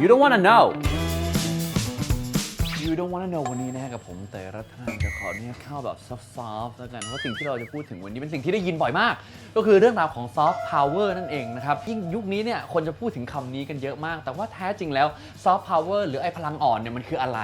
you don't wanna know you don't wanna know วันนี้นะฮะกับผมเตยรัตนจะขอเนี่ยเข้าแบบซอฟต์ๆแล้วกันเพราะสิ่งที่เราจะพูดถึงวันนี้เป็นสิ่งที่ได้ยินบ่อยมาก ก็คือเรื่องราวของซอฟต์พาวเวอร์นั่นเองนะครับ ยิ่งยุคนี้เนี่ยคนจะพูดถึงคำนี้กันเยอะมาก แต่ว่าแท้จริงแล้วซอฟต์พาวเวอร์หรือไอ้พลังอ่อนเนี่ยมันคืออะไร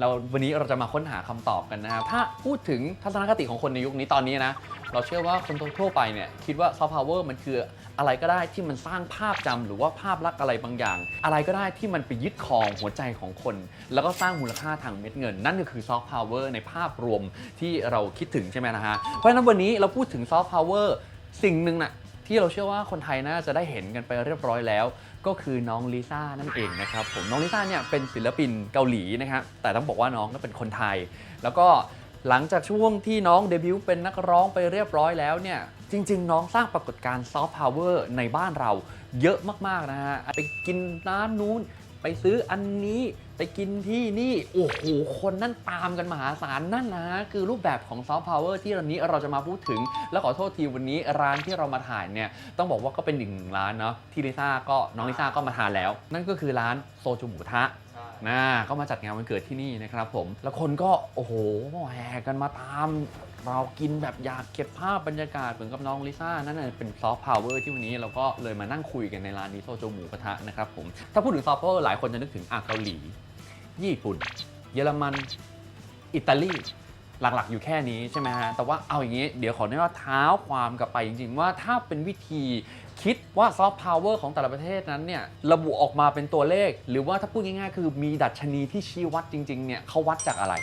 เราวันนี้เราจะมาค้นหาคำตอบกันนะครับ ถ้าพูดถึงทัศนคติของคนในยุคนี้ตอนนี้นะ เราเชื่อว่าคนทั่วไปเนี่ยคิดว่าซอฟต์พาวเวอร์มันคืออะไรก็ได้ที่มันสร้างภาพจำหรือว่าภาพลักษณ์อะไรบางอย่าง อะไรก็ได้ที่มันไปยึดครองหัวใจของคน แล้วก็สร้างมูลค่าทางเม็ดเงิน นั่นก็คือซอฟต์พาวเวอร์ในภาพรวมที่เราคิดถึงใช่ไหมนะฮะ เพราะฉะนั้นวันนี้เราพูดถึงซอฟต์พาวเวอร์สิ่งหนึ่งน่ะที่เราเชื่อว่าคนไทยน่าจะได้เห็นกันไปเรียบร้อยแล้ว ก็คือน้องลิซ่านั่นเองนะครับผมน้องลิซ่าเนี่ยเป็นศิลปินเกาหลีนะครับแต่ต้องบอกว่าน้องก็เป็นคนไทย แล้วก็หลังจากช่วงที่น้องเดบิวต์เป็นนักร้องไปเรียบร้อยแล้วเนี่ยจริง ๆ น้องสร้างปรากฏการณ์ซอฟต์พาวเวอร์ในบ้านเราเยอะมาก ๆ นะฮะไปกินร้านนู้น ไปซื้ออันนี้ไปกินที่นี่ โอ้โห คนนั่นตามกันมหาศาลนั่นนะคือรูปแบบของซอฟต์พาวเวอร์ที่วันนี้เราจะมาพูดถึง แล้วขอโทษทีวันนี้ร้านที่เรามาถ่ายเนี่ย ต้องบอกว่าก็เป็นหนึ่งร้านเนาะที่ลิซ่าก็น้องลิซ่าก็มาทานแล้ว นั่นก็คือร้านโซจูหมูทะ นะก็มาจัดงานวันเกิดที่นี่นะครับผม แล้วคนก็โอ้โหแห่กันมาตาม เรากินแบบอยากเก็บภาพบรรยากาศเหมือนกับน้องลิซ่านั่นนะเป็นซอฟต์พาวเวอร์ที่วันนี้เราก็เลยมานั่งคุยกันในร้านนี้โซโจหมูกระทะนะครับผม ถ้าพูดถึงซอฟต์พาวเวอร์หลายคนจะนึกถึงอะเกาหลี ญี่ปุ่น เยอรมัน อิตาลี หลักๆ อยู่แค่นี้ใช่ไหมฮะแต่ว่าเอาอย่างนี้เดี๋ยวขออนุญาตเท้าความกลับไปจริง ๆ ว่าถ้าเป็นวิธีคิดว่าซอฟต์พาวเวอร์ของแต่ละประเทศนั้นเนี่ยระบุออกมาเป็นตัวเลข หรือว่าถ้าพูดง่ายๆ คือมีดัชนีที่ชี้วัดจริงๆเนี่ยเขาวัดจากอะไร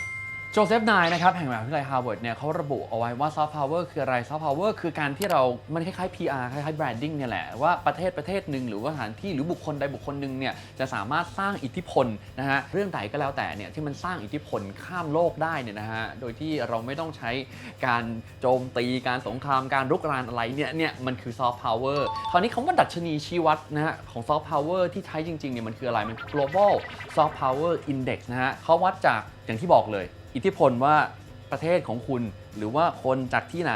โจเซฟนายนะครับแห่งมหาวิทยาลัยฮาร์วาร์ดเนี่ยเขาระบุเอาไว้ว่าซอฟต์พาวเวอร์คืออะไรซอฟต์พาวเวอร์คือการที่เรามันคล้ายๆ PR คล้ายๆ branding เนี่ยแหละ ว่าประเทศประเทศหนึ่งหรือว่าสถานที่หรือบุคคลใดบุคคลหนึ่งเนี่ยจะสามารถสร้างอิทธิพลนะฮะเรื่องใดก็แล้วแต่เนี่ยที่มันสร้างอิทธิพลข้ามโลกได้เนี่ยนะฮะโดยที่เราไม่ต้องใช้การโจมตีการสงครามการรุกรานอะไรเนี่ยเนี่ยมันคือซอฟต์พาวเวอร์คราวนี้คำว่าดัชนีชี้วัดนะฮะของซอฟต์พาวเวอร์ที่ใช้จริงๆเนี่ยมันคืออะไรมัน global soft power index นะฮะเขาวัดจากอย่างที่บอกเลย อิทธิพลว่าประเทศของคุณ หรือว่าคนจากที่ไหน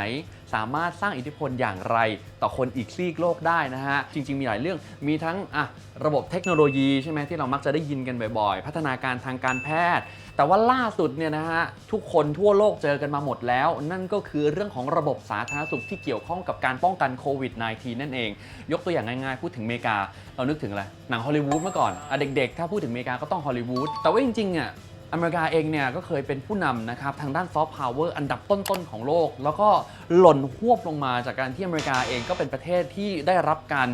สามารถสร้างอิทธิพลอย่างไร ต่อคนอีกซีกโลกได้นะฮะ จริง ๆ มีหลายเรื่องมีทั้งอะระบบเทคโนโลยีใช่ไหมที่เรามักจะได้ยินกันบ่อยๆ พัฒนาการทางการแพทย์ แต่ว่าล่าสุดเนี่ยนะฮะ ทุกคนทั่วโลกเจอกันมาหมดแล้ว นั่นก็คือเรื่องของระบบสาธารณสุขที่เกี่ยวข้องกับการป้องกันโควิด -19 นั่นเอง ยกตัวอย่างง่ายๆ พูดถึงอเมริกา เรานึกถึงอะไรหนังฮอลลีวูดเมื่อก่อนอะเด็กๆ ถ้าพูดถึงอเมริกาก็ต้องฮอลลีวูดแต่ว่าจริงๆอะ อเมริกาเองเนี่ยก็เคยเป็นผู้นำนะครับทางด้านซอฟต์พาวเวอร์อันดับต้นๆของโลก แล้วก็หล่นหวบลงมาจากการที่อเมริกาเองก็เป็นประเทศที่ได้รับการ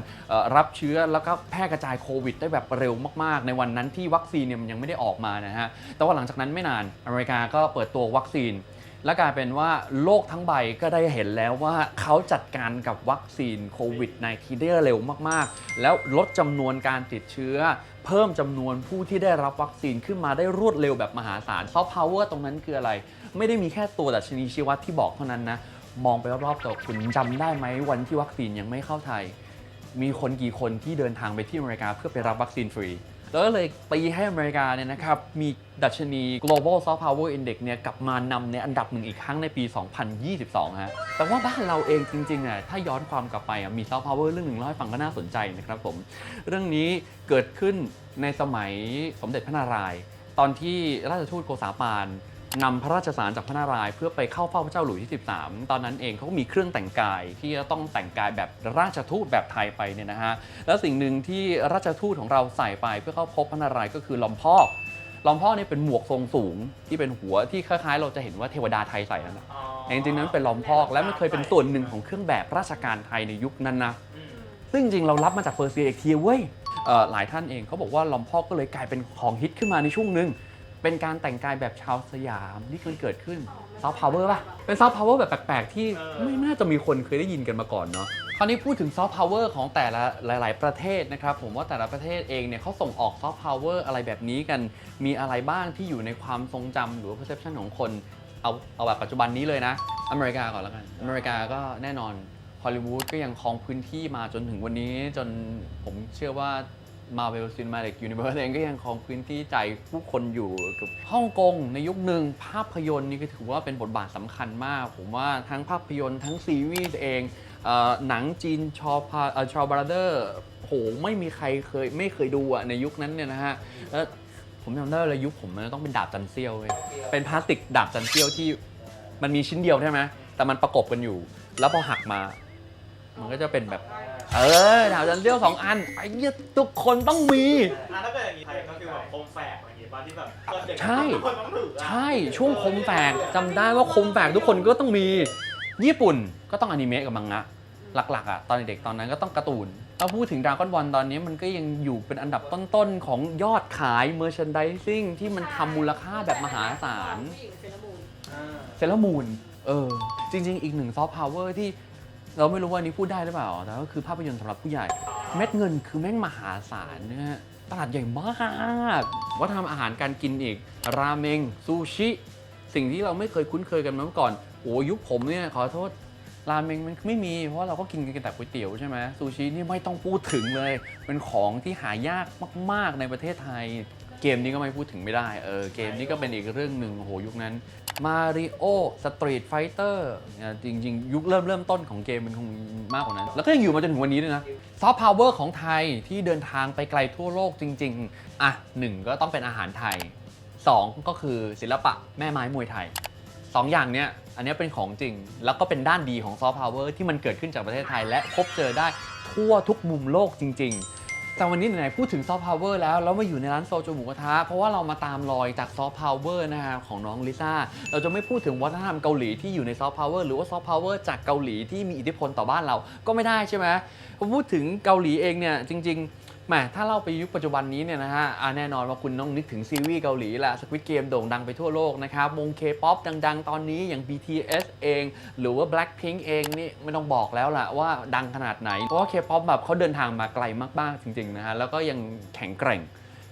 รับเชื้อแล้วก็แพร่กระจายโควิด ได้แบบเร็วมากๆ ในวันนั้นที่วัคซีนเนี่ยมันยังไม่ได้ออกมานะฮะแต่ว่าหลังจากนั้นไม่นานอเมริกาก็เปิดตัววัคซีน และกลายเป็นว่าโลกทั้งใบก็ได้เห็นแล้วว่าเขาจัดการกับวัคซีนโควิด -19 ได้เร็วมาก ๆ แล้วลดจำนวนการติดเชื้อ เพิ่มจำนวนผู้ที่ได้รับวัคซีนขึ้นมาได้รวดเร็วแบบมหาศาลซอฟต์พาวเวอร์ตรงนั้นคืออะไร ไม่ได้มีแค่ตัวดัชนีชีวัดที่บอกเท่านั้นนะ มองไปรอบๆตัวคุณจำได้ไหมวันที่วัคซีนยังไม่เข้าไทย มีคนกี่คนที่เดินทางไปที่อเมริกาเพื่อไปรับวัคซีนฟรี แล้วก็เลยตีให้อเมริกาเนี่ยนะครับ มีดัชนี global soft power index เนี่ยกลับมานำในอันดับหนึ่งอีกครั้งในปี 2022 ฮะ แต่ว่าบ้านเราเองจริงๆอะถ้าย้อนความกลับไปอะมี soft power เรื่องหนึ่งเล่าให้ฟังก็น่าสนใจนะครับผม เรื่องนี้เกิดขึ้นในสมัยสมเด็จพระนารายณ์ตอนที่ราชทูตโกษาปาน นำพระราชสารจากพระนารายณ์เพื่อไปเข้าเฝ้าพระเจ้าหลุยส์ที่ 13 ตอนนั้นเองเขาก็มีเครื่องแต่งกายที่จะต้องแต่งกายแบบราชทูตแบบไทยไปเนี่ยนะฮะแล้วสิ่งหนึ่งที่ราชทูตของเราใส่ไปเพื่อเข้าพบพระนารายณ์ก็คือลอมพอกลอมพอกเนี่ยเป็นหมวกทรงสูงที่เป็นหัวที่คล้ายๆ เราจะเห็นว่าเทวดาไทยใส่นั่นแหละแต่จริงๆนั้นเป็นลอมพอกและมันเคยเป็นส่วนหนึ่งของเครื่องแบบราชการไทยในยุคนั้นนะซึ่งจริงๆเรารับมาจากเปอร์เซียอีกทีเว้ยเอ่อหลายท่านเองเขาบอกว่าลอมพอกก็เลยกลายเป็นของฮิตขึ้นมาในช่วงหนึ่ง เป็นการแต่งกายแบบชาวสยามที่มันเกิดขึ้นซอฟต์พาวเวอร์ป่ะ เป็นซอฟต์พาวเวอร์แบบแปลกๆ ที่ไม่น่าจะมีคนเคยได้ยินกันมาก่อนเนาะคราวนี้พูดถึงซอฟต์พาวเวอร์ของแต่ละหลาย ๆ ประเทศนะครับ ผมว่าแต่ละประเทศเองเนี่ยเขาส่งออกซอฟต์พาวเวอร์อะไรแบบนี้กันมีอะไรบ้างที่อยู่ในความทรงจำหรือว่า perception ของคนเอาเอาแบบปัจจุบันนี้เลยนะ อเมริกาก่อนแล้วกัน อเมริกาก็แน่นอนฮอลลีวูดก็ยังครองพื้นที่มาจนถึงวันนี้จนผมเชื่อว่า Marvel Cinematic Universe เองก็ยังครองพื้นที่ใจผู้คนอยู่กับฮ่องกงในยุคหนึ่งภาพยนตร์นี่ก็ถือว่าเป็นบทบาทสำคัญมาก ผมว่าทั้งภาพยนตร์ทั้งซีรีส์เองเออหนังจีนชอพาเอ่อชอบราเดอร์โหไม่มีใครเคยไม่เคยดูอะในยุคนั้นเนี่ยนะฮะแล้วผมจำได้เลยยุคผมมันต้องเป็นดาบจันเซียวเว้ยเป็นพลาสติกดาบจันเซียวที่มันมีชิ้นเดียวใช่ไหมแต่มันประกบกันอยู่ แล้วพอหักมา มันก็จะเป็นแบบ เออดาบจันเซียวสองอันไอ้เหี้ยทุกคนต้องมี อะถ้าเกิดอย่างนี้ไทยก็คือแบบโคมแฝกอะไรอย่างงี้ป่ะที่แบบตอนเด็กใช่ ทุกคนต้องถืออะใช่ช่วงคมแฝกจำได้ว่าคมแฝกทุกคนก็ต้องมี ญี่ปุ่นก็ต้องอนิเมะกับมังงะหลักๆอะตอนเด็กๆตอนนั้นก็ต้องการ์ตูนถ้าพูดถึงดราก้อนบอลตอนนี้มันก็ยังอยู่เป็นอันดับต้นๆ ของยอดขายเมอร์ชันดิซิ่งที่มันทำมูลค่าแบบมหาศาล ผู้หญิงเซเลอรามูน อ่าเซเลอร์มูน เออ จริง ๆ อีกหนึ่งซอฟต์พาวเวอร์ที่ เราไม่รู้ว่านี้พูดได้หรือเปล่า แต่ก็คือภาพยนตร์สำหรับผู้ใหญ่ เม็ดเงินคือแม่งมหาศาลนะฮะตลาดใหญ่มากวัฒนธรรมอาหารการกินอีก ราเมงซูชิ สิ่งที่เราไม่เคยคุ้นเคยกันมาเมื่อก่อนโอ้ยุคผมเนี่ยขอโทษราเมงมันไม่มีเพราะเราก็กินกันแต่ก๋วยเตี๋ยวใช่ไหมซูชินี่ไม่ต้องพูดถึงเลย เป็นของที่หายากมาก ๆ ในประเทศไทย เกมนี้ก็ไม่พูดถึงไม่ได้เออเกมนี้ก็เป็นอีกเรื่องหนึ่งโอ้โหยุคนั้นมาริโอสตรีทไฟเตอร์จริง ๆ ยุคเริ่มเริ่มต้นของเกมมันคงมากกว่านั้น แล้วก็ยังอยู่มาจนถึงวันนี้ด้วยนะซอฟต์พาวเวอร์ของไทยที่เดินทางไปไกลทั่วโลกจริง ๆ อะหนึ่งก็ต้องเป็นอาหารไทย 2 ก็คือศิลปะแม่ไม้มวยไทยสองอย่างเนี้ยอันเนี้ยเป็นของจริง แล้วก็เป็นด้านดีของซอฟต์พาวเวอร์ที่มันเกิดขึ้นจากประเทศไทย และพบเจอได้ทั่วทุกมุมโลกจริง ๆ แต่วันนี้ไหนๆพูดถึงซอฟต์พาวเวอร์แล้วเรามาอยู่ในร้านโซจูหมูกระทะเพราะว่าเรามาตามรอยจากซอฟต์พาวเวอร์นะฮะของน้องลิซ่าเราจะไม่พูดถึงวัฒนธรรมเกาหลีที่อยู่ในซอฟต์พาวเวอร์หรือว่าซอฟต์พาวเวอร์จากเกาหลีที่มีอิทธิพลต่อบ้านเราก็ไม่ได้ใช่ไหมพอพูดถึงเกาหลีเองเนี่ยจริง ๆ แหมถ้าเราไปยุคปัจจุบันนี้เนี่ยนะฮะแน่นอนว่าคุณต้องนึกถึงซีรีส์เกาหลีแหละสควิตเกมโด่งดังไปทั่วโลกนะครับวงเคป๊อปดัง ๆ ตอนนี้อย่าง BTS เอง หรือว่า Blackpink เองนี่ไม่ต้องบอกแล้วล่ะว่าดังขนาดไหน เพราะว่าเคป๊อปแบบเขาเดินทางมาไกลมาก ๆ จริง ๆ นะฮะ แล้วก็ยังแข็งแกร่ง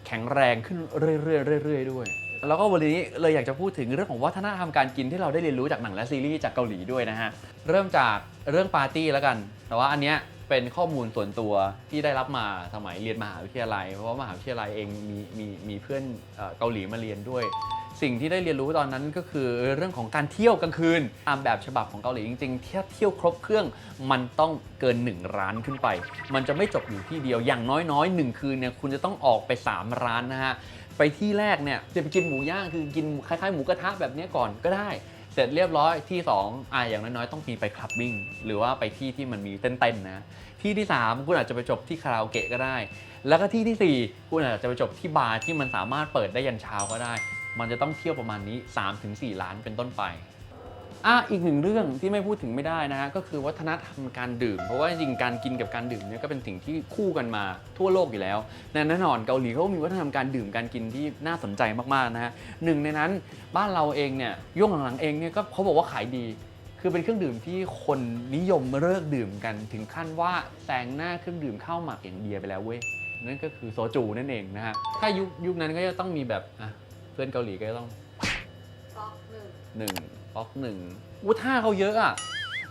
แข็งแรงขึ้นเรื่อยๆเรื่อยๆด้วยแล้วก็วันนี้เลยอยากจะพูดถึงเรื่องของวัฒนธรรมการกินที่เราได้เรียนรู้จากหนังและซีรีส์จากเกาหลีด้วยนะฮะ เริ่มจากเรื่องปาร์ตี้แล้วกัน แต่ว่าอันเนี้ย เป็นข้อมูลส่วนตัวที่ได้รับมาสมัยเรียนมหาวิทยาลัย เพราะว่ามหาวิทยาลัยเองมีมีมีเพื่อนเกาหลีมาเรียนด้วย สิ่งที่ได้เรียนรู้ตอนนั้นก็คือเรื่องของการเที่ยวกลางคืนตามแบบฉบับของเกาหลีจริงๆถ้าเที่ยวครบเครื่องมันต้องเกิน 1 ร้านขึ้นไป มันจะไม่จบอยู่ที่เดียวอย่างน้อยๆ 1 คืนเนี่ยคุณจะต้องออกไป 3 ร้านนะฮะไปที่แรกเนี่ยจะไปกินหมูย่างคือกินคล้ายๆหมูกระทะแบบนี้ก่อนก็ได้ เสร็จเรียบร้อยที่2อะอย่างน้อยๆต้องมีไปคลับบิ้งหรือว่าไปที่ที่มันมีเต้นๆนะที่ที่ 3 คุณอาจจะไปจบที่คาราโอเกะก็ได้ แล้วก็ที่ทีสี่4 คุณอาจจะไปจบที่บาร์ที่มันสามารถเปิดได้ยันเช้าก็ได้ มันจะต้องเที่ยวประมาณนี้ 3-4 ล้านเป็นต้นไป อะอีกหนึ่งเรื่องที่ไม่พูดถึงไม่ได้นะฮะก็คือวัฒนธรรมการดื่ม เพราะว่าจริงการกินกับการดื่มเนี่ยก็เป็นสิ่งที่คู่กันมาทั่วโลกอยู่แล้วแน่นอนเกาหลีเขาก็มีวัฒนธรรมการดื่มการกินที่น่าสนใจมากๆนะฮะหนึ่งในนั้นบ้านเราเองเนี่ยย่วงหลังๆเองเนี่ยก็เขาบอกว่าขายดี คือเป็นเครื่องดื่มที่คนนิยมเลิกดื่มกันถึงขั้นว่าแซงหน้าเครื่องดื่มข้าวหมักอย่างเบียร์ไปแล้วเว้ยนั่นก็คือโซจูนั่นเองนะฮะถ้ายุคยุคนั้นก็จะต้องมีแบบอะเพื่อนเกาหลีก็จะต้องหนึ่ง หนึ่งบล็อกหนึ่งอู้ท่าเขาเยอะอะ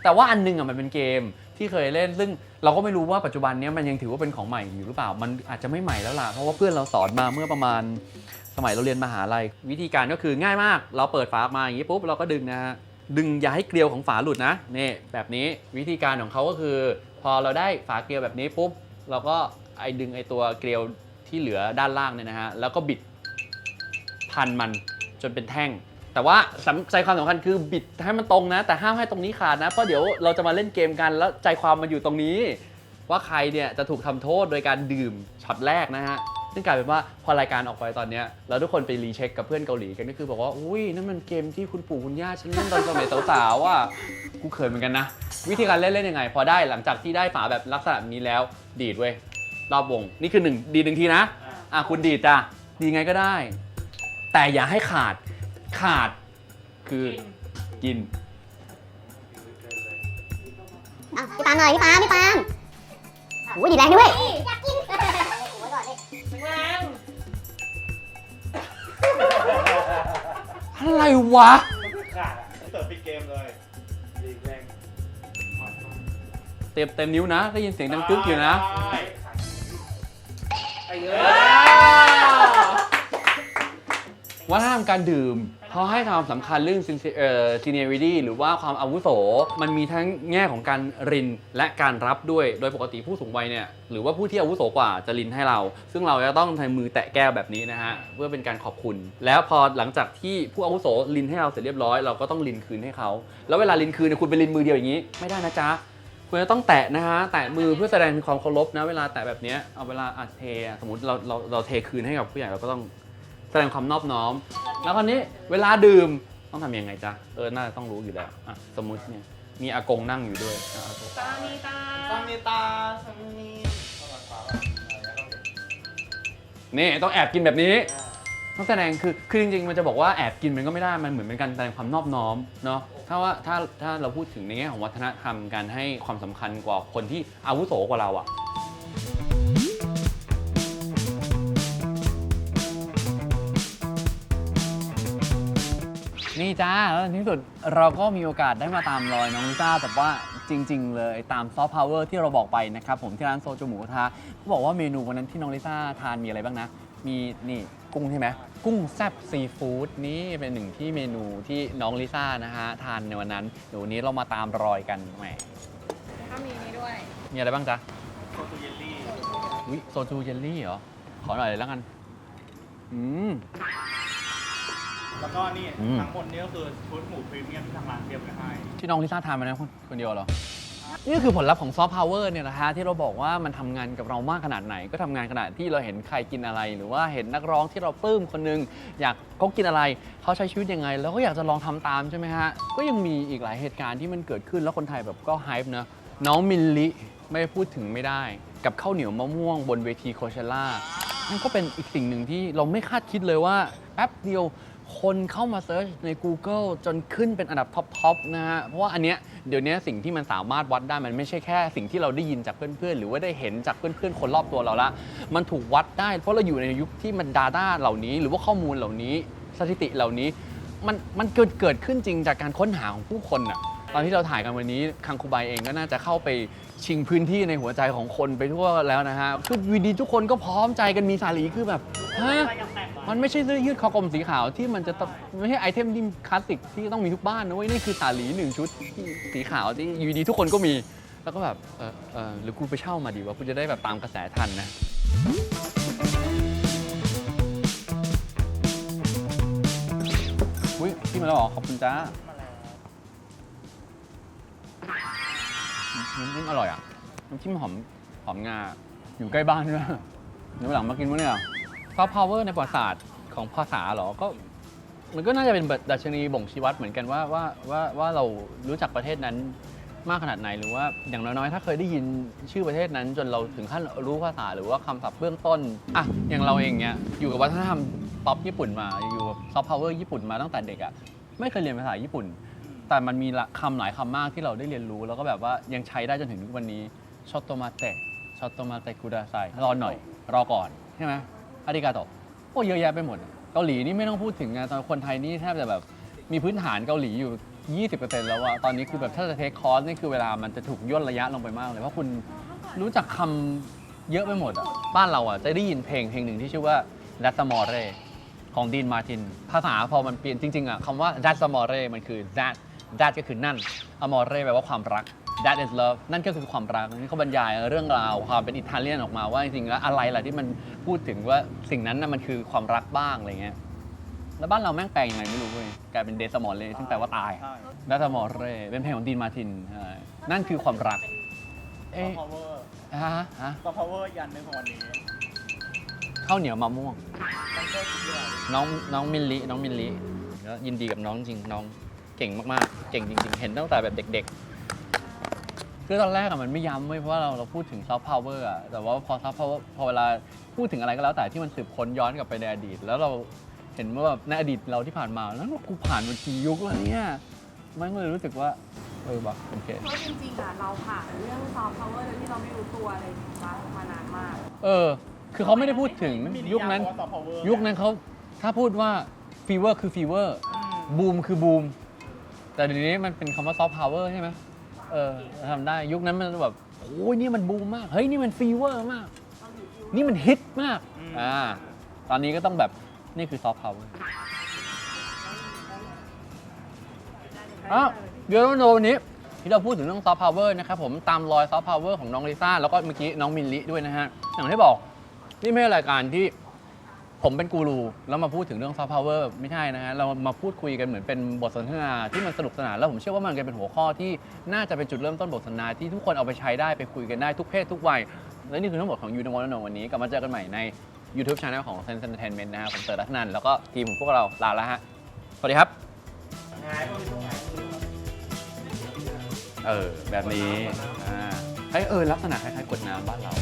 แต่ว่าอันหนึงอะมันเป็นเกมที่เคยเล่น ซึ่งเราก็ไม่รู้ว่าปัจจุบันนี้มันยังถือว่าเป็นของใหม่อยู่หรือเปล่า มันอาจจะไม่ใหม่แล้วล่ะ เพราะว่าเพื่อนเราสอนมาเมื่อประมาณสมัยเราเรียนมหาลัย วิธีการก็คือง่ายมาก เราเปิดฝาออกมาอย่างนี้ปุ๊บเราก็ดึงนะฮะ ดึงอย่าให้เกลียวของฝาหลุดนะ นี่แบบนี้วิธีการของเขาก็คือ พอเราได้ฝาเกลียวแบบนี้ปุ๊บเราก็ไอ้ดึงไอ้ตัวเกลียวที่เหลือด้านล่างเนี่ยนะฮะ แล้วก็บิดพันมันจนเป็นแท่ง แต่ว่าสใจความสำคัญคือบิดให้มันตรงนะ แต่ห้ามให้ตรงนี้ขาดนะ เพราะเดี๋ยวเราจะมาเล่นเกมกันแล้วใจความมันอยู่ตรงนี้ ว่าใครเนี่ยจะถูกทำโทษโดยการดื่มช็อตแรกนะฮะซึ่งกลายเป็นว่าพอรายการออกไปตอนนี้ยแล้วทุกคนไปรีเช็คกับเพื่อนเกาหลีกันก็คือบอกว่าอุ้ยนั่นมันเกมที่คุณปู่คุณย่าฉันเล่นตอนสมัยสาวๆว่ากูเขินเหมือนกันนะ วิธีการเล่นเล่นยังไง พอได้หลังจากที่ได้ฝาแบบลักษณะนี้แล้วดีดเว้ยรอบวงนี่คือหนึ่งดีดหนึ่งทีนะอะคุณดีดจ้ะดีไงก็ได้ แต่อย่าให้ขาด ขาดคือกินอะพี่ปาล์มหน่อยพี่ปาล์มพี่ปาล์มโอ้ยดีแรงด้วยอยากกินแรงอะไรวะขาดอะเติมปิดเกมเลยดีแรงเต็มเต็มนิ้วนะได้ยินเสียงดังกึกอยู่นะไอ้เงวัฒนธรรมการดื่ม เขาให้ความสำคัญเรื่อง seniority หรือว่าความอาวุโส มันมีทั้งแง่ของการรินและการรับด้วย โดยปกติผู้สูงวัยเนี่ยหรือว่าผู้ที่อาวุโสกว่าจะรินให้เรา ซึ่งเราจะต้องใช้มือแตะแก้วแบบนี้นะฮะเพื่อเป็นการขอบคุณ แล้วพอหลังจากที่ผู้อาวุโสรินให้เราเสร็จเรียบร้อยเราก็ต้องรินคืนให้เขาแล้วเวลารินคืนเนี่ยคุณไปรินมือเดียวอย่างนี้ ไม่ได้นะจ๊ะคุณจะต้องแตะนะฮะ แตะมือเพื่อแสดงความเคารพนะ เวลาแตะแบบนี้ เอาเวลาอัดเท สมมติเราเราเราเทคืนให้กับผู้ใหญ่เราก็ต้อง ดงความนอบน้อม แล้วคราวนี้เวลาดื่มต้องทำยังไงจ๊ะ เออ น่าจะต้องรู้อยู่แล้วอะสมมติเนี่ย มีอากงนั่งอยู่ด้วยอะอากงตามีตาซัมนิตาซัมนีนี่ต้องแอบกินแบบนี้ ต้องแสดงคือคือจริงๆ มันจะบอกว่าแอบกินมันก็ไม่ได้ มันเหมือนเป็นการแสดงความนอบน้อมเนาะ ถ้าว่าถ้าถ้าเราพูดถึงในแง่ของวัฒนธรรมการให้ความสำคัญกว่าคนที่อาวุโสกว่าเราอะ นี่จ้าแล้วในที่สุดเราก็มีโอกาสได้มาตามรอยน้องลิซ่าแบบว่าจริง ๆ เลยตามซอฟต์พาวเวอร์ที่เราบอกไปนะครับผมที่ร้านโซจูหมูกระทะเขาบอกว่าเมนูวันนั้นที่น้องลิซ่าทานมีอะไรบ้างนะ มีนี่กุ้งใช่ไหมกุ้งแซ่บซีฟู้ดนี่เป็นหนึ่งที่เมนูที่น้องลิซ่านะฮะทานในวันนั้นเดี๋ยววันนี้เรามาตามรอยกันแหมถ้ามีนี้ด้วยมีอะไรบ้างจ๊ะโคตูเยลลี่วิโซจูเยลลี่เหรอขอหน่อยเลยแล้วกันอืม แล้วก็นี่อืม ทั้งหมดนี่ก็คือชุดหมูพรีเมียมที่ทางร้านเตรียมไว้ให้ที่น้องลิซ่าทานมานะคนคนเดียวเหรอ นี่คือผลลัพธ์ของซอฟต์พาวเวอร์เนี่ยนะฮะที่เราบอกว่ามันทำงานกับเรามากขนาดไหน ก็ทำงานขนาดที่เราเห็นใครกินอะไร หรือว่าเห็นนักร้องที่เราปลื้มคนหนึง อยากเขากินอะไร เขาใช้ชีวิตยังไง แล้วก็อยากจะลองทำตามใช่ไหมฮะ ก็ยังมีอีกหลายเหตุการณ์ที่มันเกิดขึ้นแล้วคนไทยแบบก็ไฮป์นะน้องมิลลิไม่พูดถึงไม่ได้ กับข้าวเหนียวมะม่วงบนเวทีโคเชล่านั่นก็เป็นอีกสิ่งหนึ่งที่เราไม่คาดคิดเลยว่าแป๊บเดียว คนเข้ามาเซิร์ชใน Google จนขึ้นเป็นอันดับท็อปๆนะฮะ เพราะว่าอันเนี้ยเดี๋ยวนี้สิ่งที่มันสามารถวัดได้มันไม่ใช่แค่สิ่งที่เราได้ยินจากเพื่อนๆ หรือว่าได้เห็นจากเพื่อนๆ คนรอบตัวเราละ มันถูกวัดได้ เพราะเราอยู่ในยุคที่มัน Data เหล่านี้ หรือว่าข้อมูลเหล่านี้สถิติเหล่านี้ มันมันเกิดเกิดขึ้นจริงจากการค้นหาของผู้คนอะตอนที่เราถ่ายกันวันนี้คังคูบายเองก็น่าจะเข้าไปชิงพื้นที่ในหัวใจของคนไปทั่วแล้วนะฮะคือวีดีทุกคนก็พร้อมใจกันมีสาลีคือแบบฮะ อะไรยังแต่งมันไม่ใช่เสื้อยืดคอกลมสีขาวที่มันจะต้องไม่ใช่ไอเทมที่คลาสสิกที่ต้องมีทุกบ้านนะเว้ยนี่คือสาลีหนึ่งชุดที่สีขาวที่อยู่ดีทุกคนก็มี แล้วก็แบบเออเออหรือกูไปเช่ามาดีวะกูจะได้แบบตามกระแสทันนะ อุ้ยพี่มาแล้วเหรอขอบคุณจ้าน้ำจิ้มอร่อยอะน้ำจิ้มหอมหอมงาอยู่ใกล้บ้านด้วยเดี๋ยววันหลังมากินมั้ยเนี่ย ซอฟต์พาวเวอร์ในประวัติศาสตร์ของภาษาเหรอก็มันก็น่าจะเป็นดัชนีบ่งชี้วัดเหมือนกันว่าว่าว่าว่าเรารู้จักประเทศนั้นมากขนาดไหนหรือว่าอย่างน้อยๆ ถ้าเคยได้ยินชื่อประเทศนั้น จนเราถึงขั้นรู้ภาษาหรือว่าคำศัพท์เบื้องต้นอะอย่างเราเองเนี้ยอยู่กับวัฒนธรรมป๊อปญี่ปุ่นมาอยู่กับซอฟต์พาวเวอร์ญี่ปุ่นมาตั้งแต่เด็กอะไม่เคยเรียนภาษาญี่ปุ่น แต่มันมีละคำหลายคำมากที่เราได้เรียนรู้ แล้วก็แบบว่ายังใช้ได้จนถึงทุกวันนี้ชอตโตมาเตะชอตโตมาเตะกูดาไซรอหน่อย รอก่อนใช่ไหม อาริกาโตโอ้เยอะแยะไปหมด เกาหลีนี่ไม่ต้องพูดถึงนะตอนคนไทยนี่แทบจะแบบมีพื้นฐานเกาหลีอยู่ 20%แล้วอะตอนนี้คือแบบถ้าจะเทคคอร์สนี่คือเวลามันจะถูกย่นระยะลงไปมากเลย เพราะคุณรู้จักคำเยอะไปหมดอะบ้านเราอะจะได้ยินเพลงเพลงหนึ่งที่ชื่อว่า d a t a m o r e ของดีนมาติน ภาษาพอมันเปลี่ยนจริงๆอะคำว่า d a t a m o r e มันคือ that that ก็คือนั่น amore แปลว่าความรัก that is love นั่นก็คือความรักนี่เขาบรรยายเรื่องราวความเป็นอิตาเลียนออกมาว่าจริงๆแล้วอะไรล่ะที่มันพูดถึงว่าสิ่งนั้นน่ะมันคือความรักบ้างอะไรเงี้ยแล้วบ้านเราแม่งแปลยังไงไม่รู้เว้ยกลายเป็นเดสมอลเลยซึ่งแปลว่าตายใช่เดสมอลเรเป็นเพลงของดีนมาร์ตินใช่นั่นคือความรักซอเอ๊ะฟต์พาวเวอร์ฮะฮะซอฟต์พาวเวอร์ยันหนึ่งของวันนี้ข้าวเหนียวมะม่วงมันก็เยอะน้องน้องมิลลิน้องมิลลิแล้วยินดีกับน้องจริงน้องเก่งมากๆ เก่งจริง ๆ เห็นตั้งแต่แบบเด็ก ๆ คือตอนแรกอะมันไม่ย้ำเว้ยเพราะว่าเราเราพูดถึงซอฟต์พาวเวอร์อะแต่ว่าพอซอฟต์พาวเวอร์พอเวลาพูดถึงอะไรก็แล้วแต่ที่มันสืบค้นย้อนกลับไปในอดีต แล้วเราเห็นว่าแบบในอดีตเราที่ผ่านมาแล้วกูผ่านมากี่ยุคแล้วเนี่ยมันก็เลยรู้สึกว่าเออแบบโอเคเพราะจริงๆอะเราผ่านเรื่องซอฟต์พาวเวอร์โดยที่เราไม่รู้ตัวเลยมามานานมาก เออ คือเขาไม่ได้พูดถึงไม่มียุคนั้นซอฟต์พาวเวอร์ยุคนั้นเขาถ้าพูดว่าฟีเวอร์คือฟีเวอร์บูมคือบูมแต่เดี๋ยวนี้มันเป็นคำว่าซอฟต์พาวเวอร์ใช่ไหม เออทำได้ยุคนั้นมันแบบโอ้ยนี่มันบูมมาก เฮ้ยนี่มันฟีเวอร์มาก นี่มันฮิตมากอ่าตอนนี้ก็ต้องแบบนี่คือซอฟต์พาวเวอร์อะเดี๋ยวโนวันนี้ที่เราพูดถึงเรื่องซอฟต์พาวเวอร์นะครับผมตามรอยซอฟต์พาวเวอร์ของน้องลิซ่าแล้วก็เมื่อกี้น้องมินลิด้วยนะฮะอย่างที่บอกนี่ไม่ใช่รายการที่ ผมเป็นกูรูแล้วมาพูดถึงเรื่องซอฟต์พาวเวอร์ไม่ใช่นะฮะเรามาพูดคุยกันเหมือนเป็นบทสนทนาที่มันสนุกสนานแล้วผมเชื่อว่ามันจะเป็นหัวข้อที่น่าจะเป็นจุดเริ่มต้นบทสนทนาที่ทุกคนเอาไปใช้ได้ไปคุยกันได้ทุกเพศทุกวัยและนี่คือทั้งหมดของยูนวันนวันนี้กลับมาเจอกันใหม่ใน YouTube Channel ของ Sense Entertainment นะฮะผมเต๋อรัตนันแล้วก็ทีมของพวกเราลาแล้วฮะสวัสดีครับเออแบบนี้อ่าเฮ้ยเออลักษณะคล้ายๆกดน้ำบ้านเรา